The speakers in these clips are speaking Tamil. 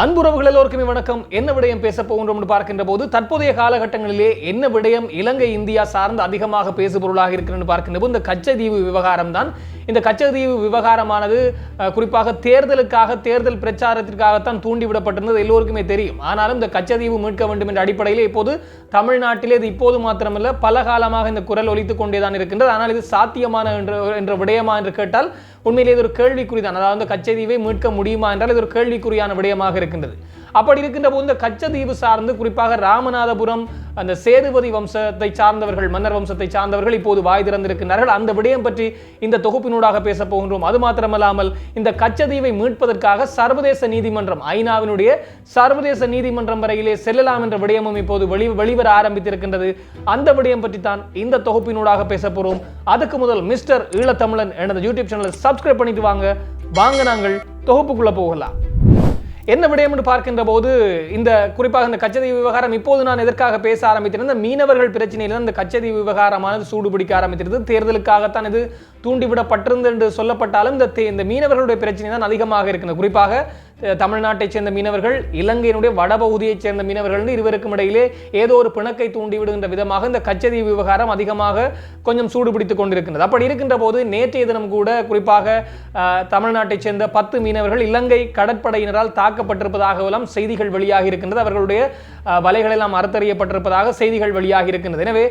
அன்புறவுகள் எல்லோருக்குமே வணக்கம். என்ன விடயம் பேச போகின்றோம் என்று பார்க்கின்ற போது தற்போதைய காலகட்டங்களிலே என்ன விடயம் இலங்கை இந்தியா சார்ந்து அதிகமாக பேசுபொருளாக இருக்கிறது பார்க்கின்ற போது இந்த கச்சதீவு விவகாரம் தான் இந்த கச்சதீவு விவகாரமானது குறிப்பாக தேர்தலுக்காக தேர்தல் பிரச்சாரத்திற்காகத்தான் தூண்டிவிடப்பட்டிருந்தது எல்லோருக்குமே தெரியும். ஆனாலும் இந்த கச்சதீவு மீட்க வேண்டும் என்ற அடிப்படையில் இப்போது தமிழ்நாட்டிலே இது இப்போது மாத்திரமல்ல பல காலமாக இந்த குரல் ஒலித்துக் கொண்டேதான் இருக்கின்றது. ஆனால் இது சாத்தியமான என்ற என்ற விடயமா என்று கேட்டால் உண்மையிலே இது ஒரு கேள்விக்குறிதான். அதாவது கச்சதீவை மீட்க முடியுமா என்றால் இது ஒரு கேள்விக்குறியான விடயமாக அதிகமாக இருக்கின்றது. அப்படி இருக்கின்ற போது இந்த கச்சதீவு சார்ந்து குறிப்பாக ராமநாதபுரம் அந்த சேதுபதி வம்சத்தை சார்ந்தவர்கள் மன்னர் வம்சத்தை சார்ந்தவர்கள் இப்போது வாய் திறந்திருக்கிறார்கள் அந்த விடயம் பற்றி இந்த தொகுப்பினூடாக பேச போகின்றோம். அது மாத்திரமல்லாமல் இந்த கச்சதீவை மீட்பதற்காக சர்வதேச நீதிமன்றம் ஐநாவினுடைய சர்வதேச நீதிமன்றம் வரையிலே செல்லலாம் என்ற விடயமும் இப்போது வெளி வெளிவர ஆரம்பித்திருக்கின்றது. அந்த விடயம் பற்றி தான் இந்த தொகுப்பினூடாக பேச போகிறோம் அதுக்கு முதல் மிஸ்டர் ஈழத்தமிழன் எனது யூடியூப் சேனலை சப்ஸ்கிரைப் பண்ணிட்டு வாங்க. வாங்க நாங்கள் தொகுப்புக்குள்ள போகலாம். என்ன விடயம் என்று பார்க்கின்ற போது இந்த குறிப்பாக இந்த கச்சதீவு விவகாரம் இப்போது நான் எதற்காக பேச ஆரம்பித்திருந்த இந்த மீனவர்கள் பிரச்சனையில் இந்த கச்சதீவு விவகாரமானது சூடுபிடிக்க ஆரம்பித்திருந்தது. தேர்தலுக்காகத்தான் இது தூண்டிவிடப்பட்டிருந்தது என்று சொல்லப்பட்டாலும் இந்த இந்த மீனவர்களுடைய பிரச்சனை தான் அதிகமாக இருக்கிறது குறிப்பாக தமிழ்நாட்டைச் சேர்ந்த மீனவர்கள் இலங்கையினுடைய வடபகுதியைச் சேர்ந்த மீனவர்கள் இருவருக்கும் இடையிலே ஏதோ ஒரு பிணக்கை தூண்டிவிடுகின்ற விதமாக இந்த கச்சதீவு விவகாரம் அதிகமாக கொஞ்சம் சூடுபிடித்துக் கொண்டிருக்கின்றது. அப்படி இருக்கின்ற போது நேற்றைய தினம் கூட குறிப்பாக தமிழ்நாட்டைச் சேர்ந்த பத்து மீனவர்கள் இலங்கை கடற்படையினரால் தாக்கப்பட்டிருப்பதாகவெல்லாம் செய்திகள் வெளியாகி இருக்கின்றது. அவர்களுடைய வலைகளெல்லாம் வலைகள் எல்லாம் அறுத்தறியப்பட்டிருப்பதாக செய்திகள் வெளியாகி இருக்கின்றது. எனவே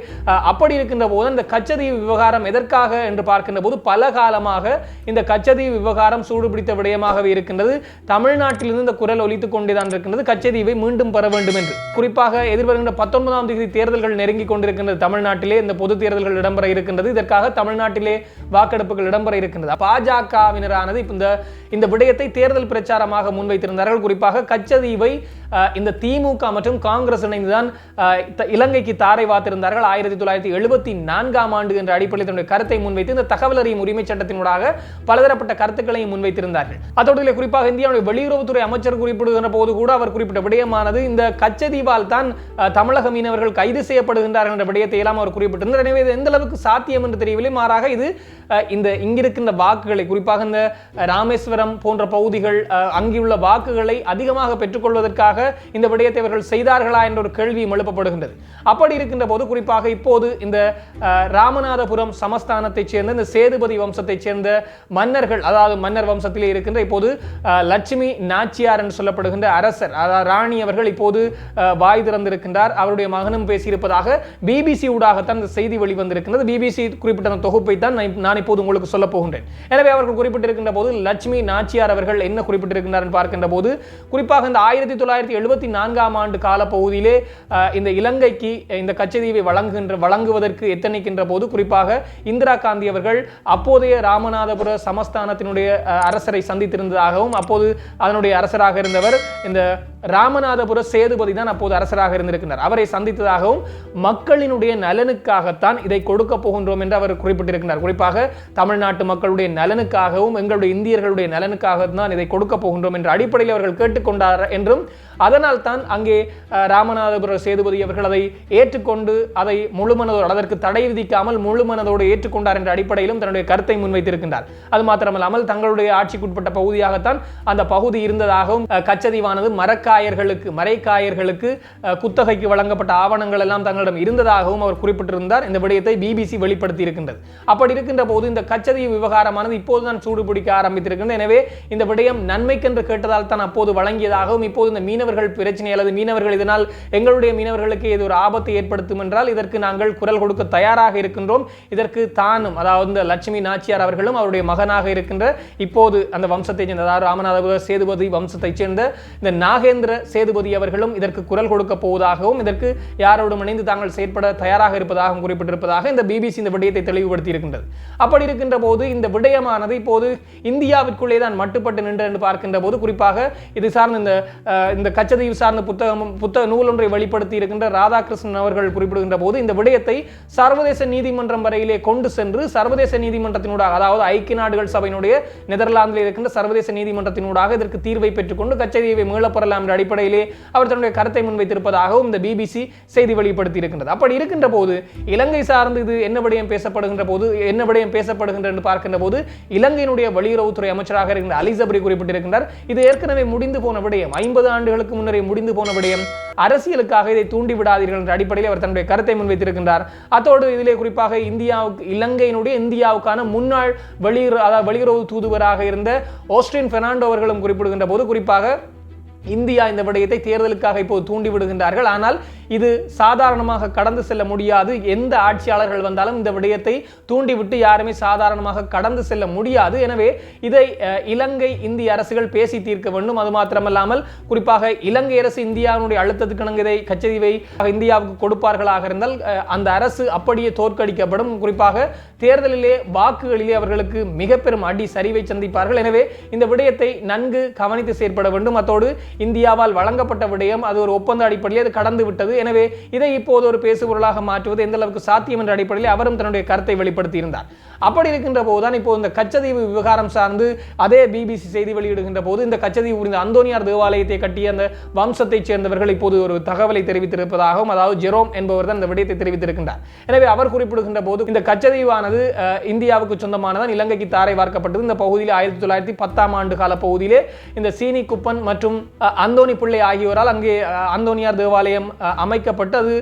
அப்படி இருக்கின்ற போது இந்த கச்சதீவு விவகாரம் எதற்காக என்று பார்க்கின்ற போது பல காலமாக இந்த கச்சதீவு விவகாரம் சூடுபிடித்த விடயமாகவே இருக்கின்றது. தமிழ்நாட்டிலிருந்து இந்த குரல் ஒலித்துக் கொண்டேதான் இருக்கின்றது. கச்சதீவை மீண்டும் பெற வேண்டும் என்று. குறிப்பாக எதிர்வருகின்ற பத்தொன்பதாம் தேதி தேர்தல்கள் நெருங்கிக் கொண்டிருக்கின்றது. தமிழ்நாட்டிலே இந்த பொது தேர்தல்கள் இடம்பெற இருக்கின்றது. இதற்காக தமிழ்நாட்டிலே வாக்கெடுப்புகள் இடம்பெற இருக்கின்றது. பாஜகவினரானது இப்ப இந்த இந்த விடயத்தை தேர்தல் பிரச்சாரமாக முன்வைத்திருந்தார்கள். குறிப்பாக கச்சதீவை இந்த திமுக மற்றும் காங்கிரஸ் இணைந்துதான் இலங்கைக்கு தாரை வாத்திருந்தார்கள். ஆயிரத்தி தொள்ளாயிரத்தி எழுபத்தி நான்காம் ஆண்டு என்ற அடிப்படையில் தன்னுடைய கருத்தை முன்வைத்து இந்த தகவல் தகவல் அறியும் உரிமை சட்டத்தினூடாக பலதரப்பட்ட கருத்துக்களையும் முன்வைத்திருந்தார்கள். அதோடு குறிப்பாக இந்தியாவுடைய வெளியுறவுத்துறை அமைச்சர் குறிப்பிடுகின்ற போது கூட அவர் குறிப்பிட்ட விடயமானது இந்த கச்சதீபால் தான் தமிழக மீனவர்கள் கைது செய்யப்படுகின்றார்கள் என்ற விடயத்தை எல்லாம் அவர் குறிப்பிட்டிருந்தார். எனவே இது எந்த அளவுக்கு சாத்தியம் என்று தெரியவில்லை. மாறாக இது இந்த இங்கிருக்கின்ற வாக்குகளை குறிப்பாக இந்த ராமேஸ்வரம் போன்ற பகுதிகள் அஹ், வாக்குகளை அதிகமாக பெற்றுக்கொள்வதற்காக இந்த விடயத்தை அவர்கள் செய்தார்களா என்ற ஒரு கேள்வியும் எழுப்பப்படுகின்றது. அப்படி இருக்கின்ற போது குறிப்பாக இப்போது இந்த ராமநாதபுரம் சமஸ்தானத்தைச் சேர்ந்த இந்த சேதுபதி வம்சத்தைச் சேர்ந்த மன்னர்கள் அதாவது மன்னர் வம்சத்திலே இருக்கின்ற இப்போது லட்சுமி நாச்சியார் என்று சொல்லப்படுகின்ற அரசர் அதாவது ராணி அவர்கள் இப்போது வாய் திறந்திருக்கின்றார். அவருடைய மகனும் பேசியிருப்பதாக பிபிசி ஊடாகத்தான் இந்த செய்தி வெளிவந்திருக்கின்றது. பிபிசி குறிப்பிட்ட அந்த தொகுப்பை தான் நான் இப்போது உங்களுக்கு சொல்ல போகின்றேன். எனவே அவர்கள் குறிப்பிட்டிருக்கின்ற போது லட்சுமி நாச்சியார் அவர்கள் என்ன குறிப்பிட்டிருக்கின்றார் பார்க்கின்ற போது குறிப்பாக இந்த ஆயிரத்தி தொள்ளாயிரத்தி எழுபத்தி நான்காம் ஆண்டு கால பகுதியிலே இந்த இலங்கைக்கு இந்த கச்சதீவை வழங்குகின்ற வழங்குவதற்கு எத்தனைக்கின்ற போது குறிப்பாக இந்திரா காந்தி அவர்கள் அப்போதைய ராமநாதபுர சமஸ்தானத்தினுடைய அரசரை சந்தித்திருந்ததாகவும் அப்போது அதனுடைய அரசராக இருந்தவர் இந்த ராமநாதபுர சேதுபதி தான் அப்போது அரசராக இருந்திருக்கிறார் அவரை சந்தித்ததாகவும் மக்களினுடைய நலனுக்காகத்தான் இதை கொடுக்க போகின்றோம் என்று அவர் குறிப்பிட்டிருக்கிறார் குறிப்பாக தமிழ்நாட்டு மக்களுடைய நலனுக்காகவும் எங்களுடைய இந்தியர்களுடைய நலனுக்காக தான் இதை கொடுக்க போகின்றோம் என்ற அடிப்படையில் அவர்கள் கேட்டுக்கொண்டார் என்றும் அதனால் தான் அங்கே ராமநாதபுர சேதுபதி அவர்கள் அதை ஏற்றுக்கொண்டு அதை முழுமனதோடு அதற்கு தடை விதிக்காமல் முழுமனதோடு ஏற்றுக்கொண்டார் என்ற அடிப்படையில் அடிப்படையிலும் தன்னுடைய கருத்தை முன்வைத்திருக்கின்றார். அது மாத்திரமல்லாமல் தங்களுடைய ஆட்சிக்குட்பட்ட பகுதியாகத்தான் அந்த பகுதி இருந்ததாகவும் கச்சதீவானது மரக்காயர்களுக்கு மரைக்காயர்களுக்கு குத்தகைக்கு வழங்கப்பட்ட ஆவணங்கள் எல்லாம் தங்களிடம் இருந்ததாகவும் அவர் குறிப்பிட்டிருந்தார். இந்த விடயத்தை பிபிசி வெளிப்படுத்தி இருக்கின்றது அப்படி இருக்கின்ற போது இந்த கச்சதீவு விவகாரமானது இப்போதுதான் சூடுபிடிக்க ஆரம்பித்திருக்கின்றது. எனவே இந்த விடயம் நன்மைக்கென்று கேட்டதால் தான் அப்போது வழங்கியதாகவும் இப்போது இந்த மீனவர்கள் பிரச்சனை அல்லது மீனவர்கள் இதனால் எங்களுடைய மீனவர்களுக்கு இது ஒரு ஆபத்தை ஏற்படுத்தும் என்றால் இதற்கு நாங்கள் குரல் கொடுக்க தயாராக இருக்கின்றோம். இதற்கு தானும் அதாவது இந்த லட்சுமி நாச்சியார் அவர்களும் அவருடைய மகனாக இருக்கின்ற இப்போது அந்த வம்சத்தை சேர்ந்த அதாவது ராமநாதபுர சேதுபதி வம்சத்தைச் சேர்ந்த இந்த நாகேந்திர சேதுபதி அவர்களும் இதற்கு குரல் கொடுக்க போவதாகவும் இதற்கு யாரோடும் இணைந்து தாங்கள் செயற்பட தயாராக இருப்பதாகவும் குறிப்பிட்டிருப்பதாக இந்த பிபிசி இந்த விடயத்தை தெளிவுபடுத்தி இருக்கின்றது. அப்படி இருக்கின்ற போது இந்த விடயமானது இப்போது இந்தியாவிற்குள்ளே தான் மட்டுப்பட்டு நின்று என்று பார்க்கின்ற போது குறிப்பாக இது சார்ந்த இந்த இந்த கச்சதீவு சார்ந்த புத்தகம் புத்தக நூல் ஒன்றை வெளிப்படுத்தி இருக்கின்ற ராதாகிருஷ்ணன் அவர்கள் குறிப்பிடுகின்ற போது இந்த விடயத்தை சர்வதேச நீதிமன்றம் வரையிலே கொண்டு சென்று சர்வதேச சர்வதேச நீதிமன்றத்தினூடாக அதாவது ஐக்கிய நாடுகள் சபையினுடைய நெதர்லாந்தில் இருக்கின்ற சர்வதேச நீதிமன்றத்தினூடாக இதற்கு தீர்வை பெற்றுக்கொண்டு கச்சதீவை மீளப்பெறலாம் என்ற அடிப்படையிலே அவர் தன்னுடைய கருத்தை முன்வைத்திருப்பதாகவும் இந்த பிபிசி செய்தி வெளிப்படுத்தி இருக்கின்றது அப்படி இருக்கின்ற போது இலங்கை சார்ந்து இது என்ன விடயம் பேசப்படுகின்ற போது என்ன விடயம் பேசப்படுகின்ற என்று பார்க்கின்ற போது இலங்கையினுடைய வெளியுறவுத்துறை அமைச்சராக இருக்கின்ற அலிசபரி குறிப்பிட்டிருக்கின்றார். இது ஏற்கனவே முடிந்து போன விடயம் ஐம்பது ஆண்டுகளுக்கு முன்னரே முடிந்து போன விடயம். அரசியலுக்காக இதை தூண்டி விடாதீர்கள் என்ற அடிப்படையில் அவர் தன்னுடைய கருத்தை முன்வைத்திருக்கின்றார். அத்தோடு இதிலே குறிப்பாக இந்தியாவுக்கு இலங்கையினுடைய இந்திய இந்தியாவுக்கான முன்னாள் வெளியுறவு அதாவது வெளியுறவு தூதுவராக இருந்த ஓஸ்டின் பெர்னாண்டோ அவர்களும் குறிப்பிடுகின்ற போது குறிப்பாக இந்தியா இந்த விடயத்தை தேர்தலுக்காக இப்போது தூண்டி விடுகின்றார்கள் ஆனால் இது சாதாரணமாக கடந்து செல்ல முடியாது. எந்த ஆட்சியாளர்கள் வந்தாலும் இந்த விடயத்தை தூண்டிவிட்டு யாருமே சாதாரணமாக கடந்து செல்ல முடியாது. எனவே இதை இலங்கை இந்திய அரசுகள் பேசி தீர்க்க வேண்டும். அது மாத்திரமல்லாமல் குறிப்பாக இலங்கை அரசு இந்தியாவுடைய அழுத்தத்துக்கு இணங்க இதை கச்சதீவை இந்தியாவுக்கு கொடுப்பார்களாக இருந்தால் அந்த அரசு அப்படியே தோற்கடிக்கப்படும். குறிப்பாக தேர்தலிலே வாக்குகளிலே அவர்களுக்கு மிக பெரும் அடி சரிவை சந்திப்பார்கள். எனவே இந்த விடயத்தை நன்கு கவனித்து செயற்பட வேண்டும். அத்தோடு இந்தியாவால் வழங்கப்பட்ட விடயம் அது ஒரு ஒப்பந்த அடிப்படையில் அது கடந்து விட்டது எனவே இதை இப்போது ஒரு பேசுபொருளாக மாற்றுவது எந்த அளவுக்கு சாத்தியம் என்ற அடிப்படையில் அவரும் தன்னுடைய கருத்தை வெளிப்படுத்தியிருந்தார். அப்படி இருக்கின்ற போதுதான் இப்போ இந்த கச்சதீவு விவகாரம் சார்ந்து அதே பிபிசி செய்தி வெளியிடுகின்ற போது இந்த கச்சதீவு புரிந்த அந்தோனியார் தேவாலயத்தை கட்டிய அந்த வம்சத்தைச் சேர்ந்தவர்கள் இப்போது ஒரு தகவலை தெரிவித்திருப்பதாகவும் அதாவது ஜெரோம் என்பவர் தான் இந்த விடயத்தை தெரிவித்திருக்கின்றார். எனவே அவர் குறிப்பிடுகின்ற போது இந்த கச்சதீவானது இந்தியாவுக்கு சொந்தமானதான் இலங்கைக்கு தாரை வார்க்கப்பட்டது. இந்த பகுதியில் ஆயிரத்தி தொள்ளாயிரத்தி பத்தாம் ஆண்டு கால பகுதியிலே இந்த சீனி குப்பன் மற்றும் அந்தோனி பிள்ளை ஆகியோரால் அங்கே அந்தோனியார் தேவாலயம் அஹ், அமைக்கப்பட்டு அது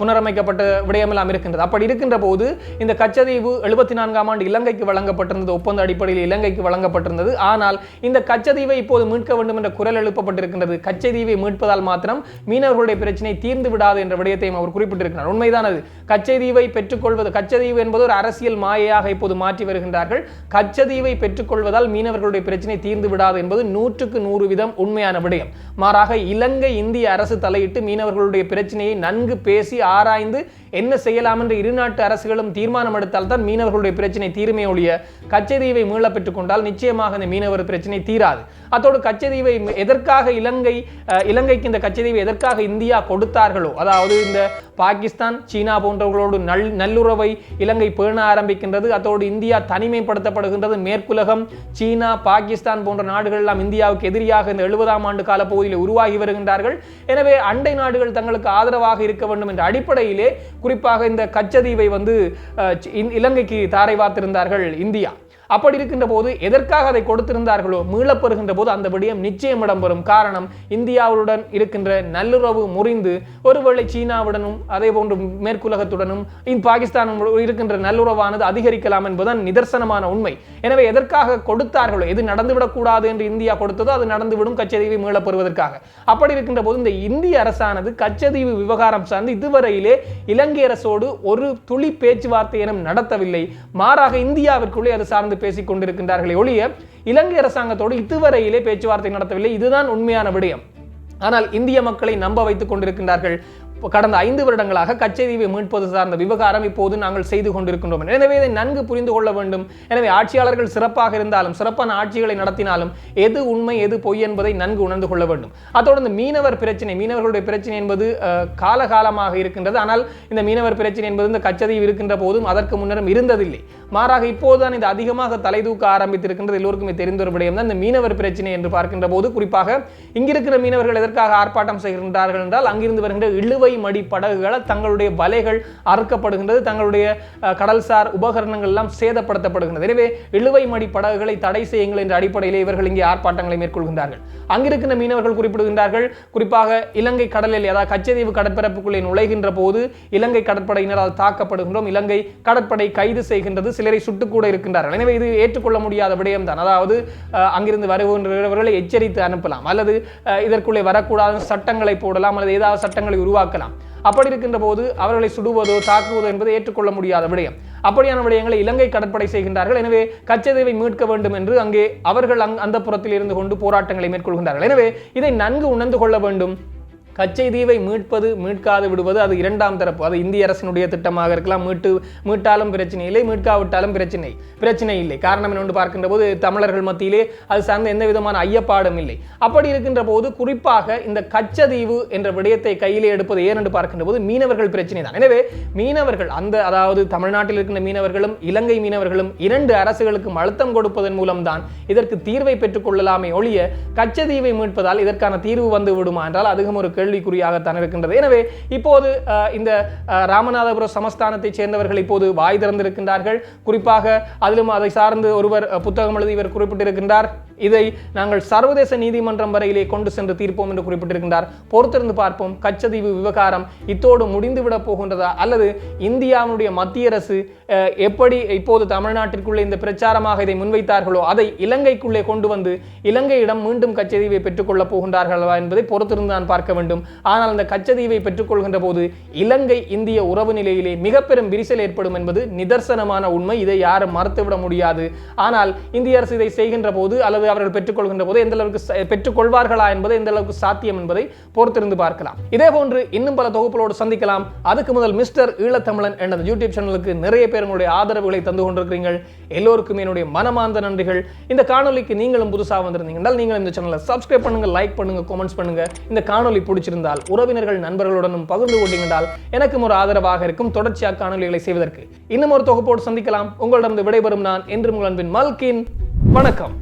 புனரமைக்கப்பட்ட விடயமெல்லாம் இருக்கின்றது. அப்படி இருக்கின்ற போது இந்த கச்சதீவு எழுபத்தி நான்காம் ஆண்டு இலங்கைக்கு வழங்கப்பட்டிருந்தது ஒப்பந்த அடிப்படையில் இலங்கைக்கு வழங்கப்பட்டிருந்தது. ஆனால் இந்த கச்சதீவை இப்போது மீட்க வேண்டும் என்ற குரல் எழுப்பப்பட்டிருக்கின்றது. கச்சதீவை மீட்பதால் மாத்திரம் மீனவர்களுடைய பிரச்சனை தீர்ந்து விடாது என்ற விடயத்தையும் அவர் குறிப்பிட்டிருக்கிறார். உண்மைதான் அது. கச்சதீவை பெற்றுக்கொள்வது கச்சதீவு என்பது ஒரு அரசியல் மாயையாக இப்போது மாற்றி வருகின்றார்கள். கச்சதீவை பெற்றுக்கொள்வதால் மீனவர்களுடைய பிரச்சனை தீர்ந்து விடாது என்பது நூற்றுக்கு நூறு விதம் உண்மையான விடயம். மாறாக இலங்கை இந்திய அரசு தலையிட்டு மீனவர்களுடைய பிரச்சனையை நன்கு பேசி ஆராய்ந்து என்ன செய்யலாம் என்று இரு நாட்டு அரசுகளும் தீர்மானம் எடுத்தால் தான் மீனவர்களுடைய பிரச்சனை தீருமே ஒழிய கச்சதீவை மீள பெற்றுக்கொண்டால் நிச்சயமாக இந்த மீனவர் பிரச்சனை தீராது. அத்தோடு கச்சதீவை எதற்காக இலங்கை இலங்கைக்கு இந்த கச்சதீவை எதற்காக இந்தியா கொடுத்தார்களோ அதாவது இந்த பாகிஸ்தான் சீனா போன்றவர்களோடு நல் நல்லுறவை இலங்கை பேண ஆரம்பிக்கின்றது அத்தோடு இந்தியா தனிமைப்படுத்தப்படுகின்றது மேற்குலகம் சீனா பாகிஸ்தான் போன்ற நாடுகள் எல்லாம் இந்தியாவுக்கு எதிரியாக இந்த எழுபதாம் ஆண்டு கால பகுதியில் உருவாகி வருகின்றார்கள். எனவே அண்டை நாடுகள் தங்களுக்கு ஆதரவாக இருக்க வேண்டும் என்ற அடிப்படையிலே குறிப்பாக இந்த கச்சதீவை வந்து இலங்கைக்கு தாரை வார்த்திருந்தார்கள் இந்தியா. அப்படி இருக்கின்ற போது எதற்காக அதை கொடுத்திருந்தார்களோ மீளப்பெறுகின்ற போது அந்த விடயம் நிச்சயம் இடம்பெறும். காரணம் இந்தியாவுடன் இருக்கின்ற நல்லுறவு முறிந்து ஒருவேளை சீனாவுடனும் அதே போன்று மேற்குலகத்துடனும் இந்த பாகிஸ்தானும் இருக்கின்ற நல்லுறவானது அதிகரிக்கலாம் என்பதுதான் நிதர்சனமான உண்மை. எனவே எதற்காக கொடுத்தார்களோ எது நடந்துவிடக்கூடாது என்று இந்தியா கொடுத்ததோ அது நடந்துவிடும் கச்சதீவை மீளப்பெறுவதற்காக. அப்படி இருக்கின்ற போது இந்த இந்திய அரசானது கச்சதீவு விவகாரம் சார்ந்து இதுவரையிலே இலங்கை அரசோடு ஒரு துளி பேச்சுவார்த்தை எனும் நடத்தவில்லை. மாறாக இந்தியாவிற்குள்ளே அது சார்ந்து பேசிக் கொண்டிருக்கின்றார்களே ஒழிய இலங்கை அரசாங்கத்தோடு இதுவரையிலே பேச்சுவார்த்தை நடத்தவில்லை. இதுதான் உண்மையான விடயம். ஆனால் இந்திய மக்களை நம்ப வைத்துக் கொண்டிருக்கின்றார்கள். கடந்த ஐந்து வருடங்களாக கச்சதீவை மீட்பது சார்ந்த விவகாரம் இப்போது நாங்கள் செய்து கொண்டிருக்கின்றோம். எனவே இதை நன்கு புரிந்து கொள்ள வேண்டும். எனவே ஆட்சியாளர்கள் சிறப்பாக இருந்தாலும் சிறப்பான ஆட்சிகளை நடத்தினாலும் எது உண்மை எது பொய் என்பதை நன்கு உணர்ந்து கொள்ள வேண்டும். அதோடு மீனவர் பிரச்சனை மீனவர்களுடைய பிரச்சனை என்பது காலகாலமாக இருக்கின்றது. ஆனால் இந்த மீனவர் பிரச்சனை என்பது இந்த கச்சதீவு இருக்கின்ற போதும் அதற்கு முன்னரும் இருந்ததில்லை. மாறாக இப்போதுதான் இது அதிகமாக தலை தூக்க ஆரம்பித்திருக்கின்றது. எல்லோருக்குமே தெரிந்த ஒரு விடயம் தான் இந்த மீனவர் பிரச்சனை என்று பார்க்கின்ற போது குறிப்பாக இங்கிருக்கிற மீனவர்கள் எதற்காக ஆர்ப்பாட்டம் செய்கின்றார்கள் என்றால் அங்கிருந்து வருகின்ற இழுவ மடி படகுகளால் தங்களுடைய வலைகள் அறுக்கப்படுகின்றது தங்களுடைய கடல்சார் உபகரணங்கள் எல்லாம் சேதப்படுத்தப்படுகின்றது. எனவே இழுவை மடி படகுகளை தடை செய்யுங்கள் என்ற அடிப்படையிலே இவர்கள் இங்கே ஆர்ப்பாட்டங்களை மேற்கொள்கின்றார்கள். அங்கிருக்கின்ற மீனவர்கள் குறிப்பிடுகின்றார்கள் குறிப்பாக இலங்கை கடலில் அதாவது கச்சதீவு கடற்பரப்புக்குள்ளே நுழைகின்ற போது இலங்கை கடற்படையினரால் தாக்கப்படுகின்றோம் இலங்கை கடற்படை கைது செய்கின்றது சிலரை சுட்டுக்கூட இருக்கின்றார்கள். எனவே இது ஏற்றுக்கொள்ள முடியாத விடயம் தான் அதாவது அங்கிருந்து வருகின்றவர்களை எச்சரித்து அனுப்பலாம் அல்லது இதற்குள்ளே வரக்கூடாத சட்டங்களை போடலாம் அல்லது ஏதாவது சட்டங்களை உருவாக்க உருவாக்கலாம் அப்படி இருக்கின்ற போது அவர்களை சுடுவதோ தாக்குவதோ என்பதை ஏற்றுக்கொள்ள முடியாத விடயம். அப்படியான விடயங்களை இலங்கை கடற்படை செய்கின்றார்கள். எனவே கச்சதீவை மீட்க வேண்டும் என்று அங்கே அவர்கள் அங் அந்த புறத்தில் இருந்து கொண்டு போராட்டங்களை மேற்கொள்கின்றார்கள். எனவே இதை நன்கு உணர்ந்து கொள்ள வேண்டும். கச்சை தீவை மீட்பது மீட்காது விடுவது அது இரண்டாம் தரப்பு. அது இந்திய அரசினுடைய திட்டமாக இருக்கலாம். மீட்டு மீட்டாலும் பிரச்சனை இல்லை மீட்காவிட்டாலும் பிரச்சனை பிரச்சனை இல்லை. காரணம் என்னென்று பார்க்கின்ற போது தமிழர்கள் மத்தியிலே அது சார்ந்த எந்த விதமான ஐயப்பாடும் இல்லை. அப்படி இருக்கின்ற போது குறிப்பாக இந்த கச்சதீவு என்ற விடயத்தை கையிலே எடுப்பது ஏனென்று பார்க்கின்ற போது மீனவர்கள் பிரச்சனை தான். எனவே மீனவர்கள் அந்த அதாவது தமிழ்நாட்டில் இருக்கின்ற மீனவர்களும் இலங்கை மீனவர்களும் இரண்டு அரசுகளுக்கும் அழுத்தம் கொடுப்பதன் மூலம்தான் இதற்கு தீர்வை பெற்றுக்கொள்ளலாமே ஒழிய கச்சதீவை மீட்பதால் இதற்கான தீர்வு வந்து விடுமா என்றால் அதுவும் ஒரு கேள்விக்குறியாகத்தான் இருக்கின்றது. எனவே இப்போது இந்த ராமநாதபுர ராமநாதபுரம் சமஸ்தானத்தைச் சேர்ந்தவர்கள் இப்போது வாய் திறந்திருக்கின்றார்கள். குறிப்பாக அதிலும் அதை சார்ந்து ஒருவர் புத்தகம் எழுதி இவர் குறிப்பிட்டிருக்கின்றார். இதை நாங்கள் சர்வதேச நீதிமன்றம் வரையிலே கொண்டு சென்று தீர்ப்போம் என்று குறிப்பிட்டிருக்கின்றார். பொறுத்திருந்து பார்ப்போம் கச்சதீவு விவகாரம் இத்தோடு முடிந்துவிடப் போகின்றதா? அல்லது இந்தியாவினுடைய மத்திய அரசு எப்படி இப்போது தமிழ்நாட்டிற்குள்ளே இந்த பிரச்சாரமாக இதை முன்வைத்தார்களோ அதை இலங்கைக்குள்ளே கொண்டு வந்து இலங்கையிடம் மீண்டும் கச்சதீவை பெற்றுக்கொள்ளப் போகின்றார்களா என்பதை பொறுத்திருந்து நான் பார்க்க வேண்டும். ஆனால் அந்த கச்சதீவை பெற்றுக்கொள்கின்ற போது இலங்கை இந்திய உறவு நிலையிலே மிக பெரும் விரிசல் ஏற்படும் என்பது நிதர்சனமான உண்மை. இதை யாரும் மறுத்துவிட முடியாது. ஆனால் இந்திய அரசு இதை செய்கின்ற போது அல்லது அவர்கள் பெற்றுக்கொள்கின்ற போது எந்த அளவுக்கு பெற்றுக்கொள்வார்களா என்பது எந்த அளவுக்கு சாத்தியம் என்பதை பொறுத்திருந்து பார்க்கலாம். இதே போன்று இன்னும் பல தொகுப்புகளோடு சந்திக்கலாம். அதுக்கு முதல் மிஸ்டர் ஈழத்தமிழன் என்ற யூடியூப் சேனலுக்கு நிறைய பேர் உங்களுடைய ஆதரவுகளை தந்து கொண்டிருக்கிறீர்கள். எல்லோருக்கும் என்னுடைய மனமார்ந்த நன்றிகள். இந்த காணொலிக்கு நீங்களும் புதுசாக வந்திருந்தீங்கன்னால் நீங்கள் இந்த சேனலை சப்ஸ்கிரைப் பண்ணுங்க லைக் பண்ணுங்க கமெண்ட்ஸ் பண்ணுங்க. இந்த காணொலி பிடிச்சிருந்தால் உறவினர்கள் நண்பர்களுடனும் பகிர்ந்து கொண்டீங்கன்றால் எனக்கும் ஒரு ஆதரவாக இருக்கும். தொடர்ச்சியாக காணொலிகளை செய்வதற்கு. இன்னும் ஒரு தொகுப்போடு சந்திக்கலாம். உங்களிடம் விடைபெறும் நான் என்று உங்கள் அன்பின் மல்கின். வணக்கம்.